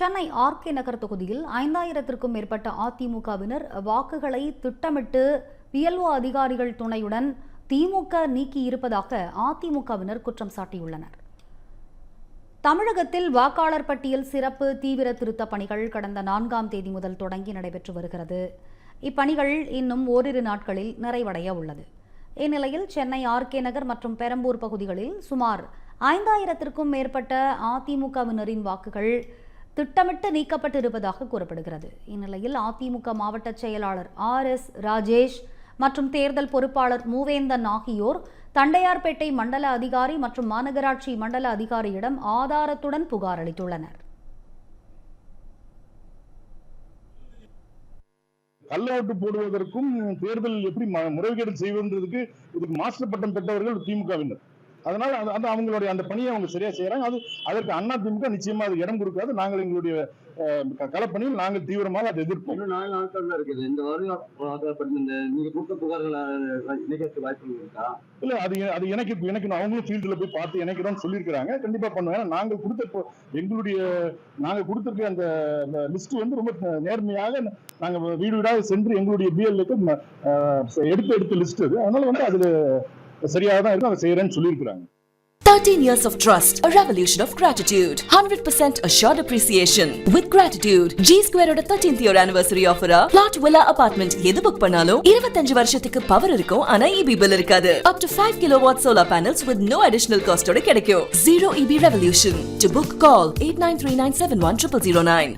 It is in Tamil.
சென்னை ஆர்கே நகர் தொகுதியில் ஐந்தாயிரத்திற்கும் மேற்பட்ட அதிமுகவினர் வாக்குகளை திட்டமிட்டு பிஎல்ஓ அதிகாரிகள் துணையுடன் திமுக நீக்கி இருப்பதாக அதிமுகவினர் குற்றம் சாட்டியுள்ளனர். தமிழகத்தில் வாக்காளர் பட்டியல் சிறப்பு தீவிர திருத்தப் பணிகள் கடந்த நான்காம் தேதி முதல் தொடங்கி நடைபெற்று வருகிறது. இப்பணிகள் இன்னும் ஓரிரு நாட்களில் நிறைவடைய உள்ளது. இந்நிலையில் சென்னை ஆர்கே நகர் மற்றும் பெரம்பூர் பகுதிகளில் சுமார் ஐந்தாயிரத்திற்கும் மேற்பட்ட அதிமுகவினரின் வாக்குகள் திட்டமிட்டு நீக்கப்பட்டிருப்பதாக கூறப்படுகிறது. இந்நிலையில் அதிமுக மாவட்ட செயலாளர் ஆர் எஸ் ராஜேஷ் மற்றும் தேர்தல் பொறுப்பாளர் மூவேந்தன் ஆகியோர் தண்டையார்பேட்டை மண்டல அதிகாரி மற்றும் மாநகராட்சி மண்டல அதிகாரியிடம் ஆதாரத்துடன் புகார் அளித்துள்ளனர். கள்ள ஓட்டு போடுவதற்கும் தேர்தல் எப்படி முறைகேடு செய்வதற்கு இதுக்கு மாஸ்டர் பட்டம் பெற்றவர்கள் திமுகவினர். அதனால அது- அது அவங்களுடைய அந்த பணியை அவங்க சரியா செய்யறாங்க. அது அதற்கு அண்ணா திமுக நிச்சயமா அது இடம் கொடுக்காது. நாங்கள் எங்களுடைய களப்பணியில் நாங்கள் தீவிரமாக அதை எதிர்ப்போம். நாலு நாட்கள் இருக்குது. இந்த இல்ல அது அது எனக்கு எனக்கு அவங்களும் ஃபீல்டுல போய் பார்த்து இணைக்கிறோம்னு சொல்லியிருக்கிறாங்க. கண்டிப்பா பண்ணுவேன். நாங்கள் கொடுத்த எங்களுடைய நாங்க கொடுத்திருக்க அந்த லிஸ்ட் வந்து ரொம்ப நேர்மையாக நாங்க வீடு வீடாக சென்று எங்களுடைய பிஎல்ஏக்கு எடுத்து எடுத்த லிஸ்ட் அது. அதனால வந்து அதுல சரியாக தான் இருக்கும் அதை செய்யறேன்னு சொல்லியிருக்கிறாங்க 13 years of trust, a revolution of gratitude, 100% assured appreciation. With gratitude, G Square ஓட 13th year anniversary offer plot villa apartment எது புக் பண்ணாலும் 25 வருஷத்துக்கு பவர் இருக்கும் ஆனா EB bill இருக்காது. Up to 5 kilowatt solar panels with no additional cost ஓட கிடைக்கும். Zero EB revolution. To book call 8939710009.